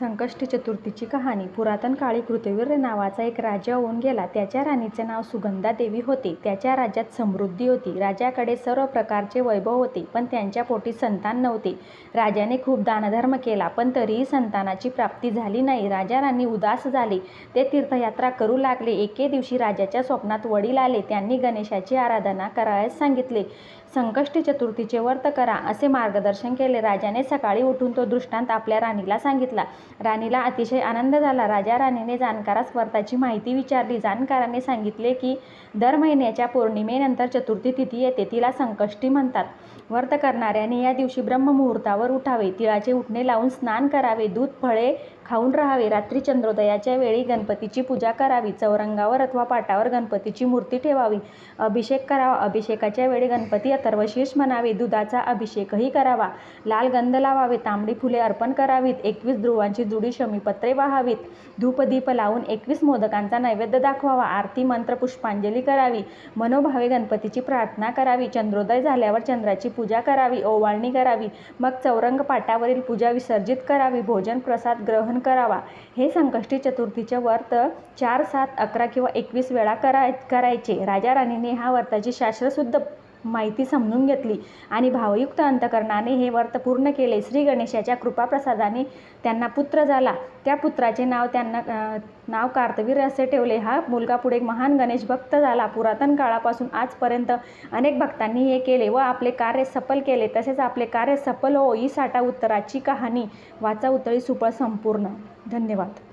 संकष्टी चतुर्थीची कहाणी पुरातन काळी कृतवीर नावाचा एक राजा होऊन गेला. त्याच्या राणीचे नाव सुगंधा देवी होते. त्याच्या राज्यात समृद्धी होती. राजाकडे सर्व प्रकारचे वैभव होते, पण त्यांच्या पोटी संतान नव्हते. राजाने खूप दानधर्म केला, पण तरीही संतानाची प्राप्ती झाली नाही. राजा-राणी उदास झाले. ते तीर्थयात्रा करू लागले. एके दिवशी राजाच्या स्वप्नात वडील आले. त्यांनी गणेशाची आराधना करावयास सांगितले. संकष्टी चतुर्थीचे व्रत करा, असे मार्गदर्शन केले. राजाने सकाळी उठून तो दृष्टांत आपल्या राणीला सांगितला. राणीला अतिशय आनंद झाला. राजा-राणीने जाणकारास व्रताची माहिती विचारली. जाणकाराने सांगितले की दर महिन्याच्या पौर्णिमेनंतर चतुर्थी तिथी येते. तिला संकष्टी म्हणतात. व्रत करणाऱ्याने या दिवशी ब्रह्ममुहूर्तावर उठावे. तिळाचे उठणे लावून स्नान करावे. दूध, फळे खाऊन राहावे. रात्री चंद्रोदयाच्या वेळी गणपतीची पूजा करावी. चौरंगावर अथवा पाटावर गणपतीची मूर्ती ठेवावी. अभिषेक करावा. अभिषेकाच्या वेळी गणपती अथर्वशीर्ष म्हणावे. दुधाचा अभिषेकही करावा. लाल गंध लावावे. तांबडी फुले अर्पण करावीत. एकवीस ध्रुवांची जुडी शमीपत्रे वाहावीत. धूपदीप लावून एकवीस मोदकांचा नैवेद्य दाखवावा. आरती, मंत्र, पुष्पांजली करावी. मनोभावे गणपतीची प्रार्थना करावी. चंद्रोदय झाल्यावर चंद्राची पूजा करावी. ओवाळणी करावी. मग चौरंग पाटावरील पूजा विसर्जित करावी. भोजन प्रसाद ग्रहण करावा. हे संकष्टी चतुर्थीचे व्रत चार, सात, अकरा किंवा एकवीस वेळा करायचे. राजा-राणीने ह्या व्रताची शास्त्रशुद्ध माहिती समजून घेतली आणि भावयुक्त अंतकरणाने हे व्रत पूर्ण केले. श्री गणेशाच्या कृपाप्रसादाने त्यांना पुत्र झाला. त्या पुत्राचे नाव त्यांना नाव कार्तवीर असे ठेवले. हा मुलगा पुढे महान गणेश भक्त झाला. पुरातन काळापासून आजपर्यंत अनेक भक्तांनी हे केले व आपले कार्य सफल केले. तसेच आपले कार्य सफल हो ही साठा उत्तराची कहाणी वाचा. उतळी सुपळ संपूर्ण. धन्यवाद.